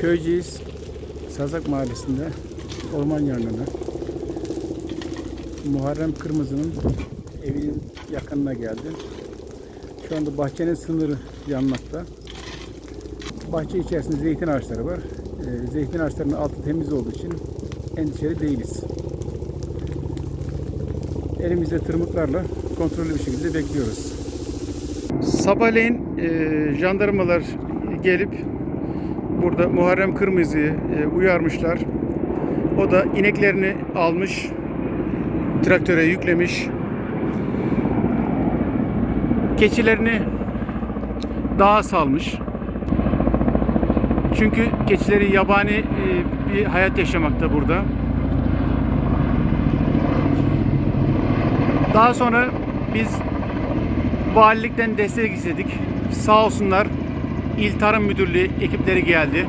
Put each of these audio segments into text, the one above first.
Köyceğiz Sazak Mahallesi'nde orman yangını. Muharrem Kırmızı'nın evinin yakınına geldi. Şu anda bahçenin sınırı yanmakta. Bahçe içerisinde zeytin ağaçları var. Ee, Zeytin ağaçlarının altı temiz olduğu için endişeli değiliz. Elimizde tırmıklarla kontrollü bir şekilde bekliyoruz. Sabahleyin e, jandarmalar gelip burada Muharrem Kırmızı'yı e, uyarmışlar. O da ineklerini almış, traktöre yüklemiş. Keçilerini dağa salmış. Çünkü keçileri yabani e, bir hayat yaşamakta burada. Daha sonra biz valilikten destek istedik. Sağ olsunlar İl Tarım Müdürlüğü ekipleri geldi.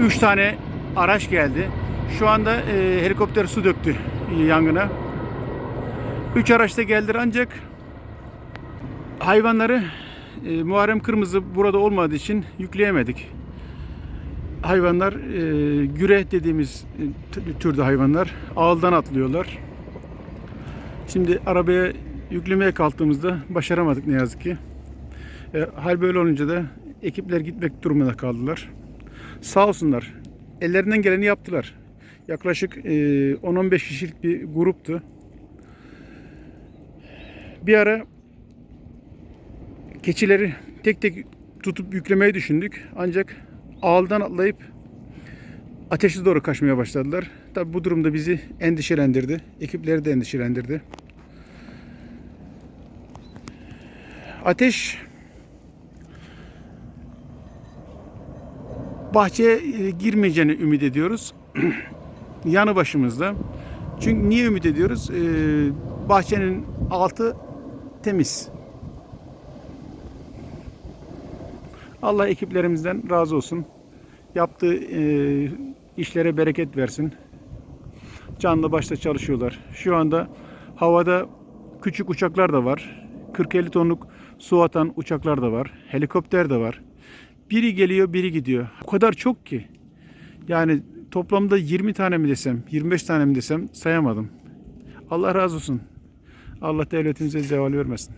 3 tane araç geldi. Şu anda e, helikopter su döktü yangına. 3 araçta geldiler ancak hayvanları e, Muharrem Kırmızı burada olmadığı için yükleyemedik. Hayvanlar e, güre dediğimiz e, türde hayvanlar ağıldan atlıyorlar. Şimdi arabaya yüklemeye kalktığımızda başaramadık ne yazık ki. E, hal böyle olunca da ekipler gitmek durumunda kaldılar. Sağ olsunlar. Ellerinden geleni yaptılar. Yaklaşık e, 10-15 kişilik bir gruptu. Bir ara keçileri tek tek tutup yüklemeyi düşündük. Ancak ağıldan atlayıp ateşe doğru kaçmaya başladılar. Tabi bu durumda bizi endişelendirdi. Ekipleri de endişelendirdi. Ateş bahçeye e, girmeyeceğini ümit ediyoruz. Yanı başımızda. Çünkü niye ümit ediyoruz? Ee, bahçenin altı temiz. Allah ekiplerimizden razı olsun. Yaptığı e, işlere bereket versin. Canlı başta çalışıyorlar. Şu anda havada küçük uçaklar da var. 40-50 tonluk su atan uçaklar da var. Helikopter de var. Biri geliyor, biri gidiyor. O kadar çok ki. Yani toplamda 20 tane mi desem, 25 tane mi desem sayamadım. Allah razı olsun. Allah devletimize zeval vermesin.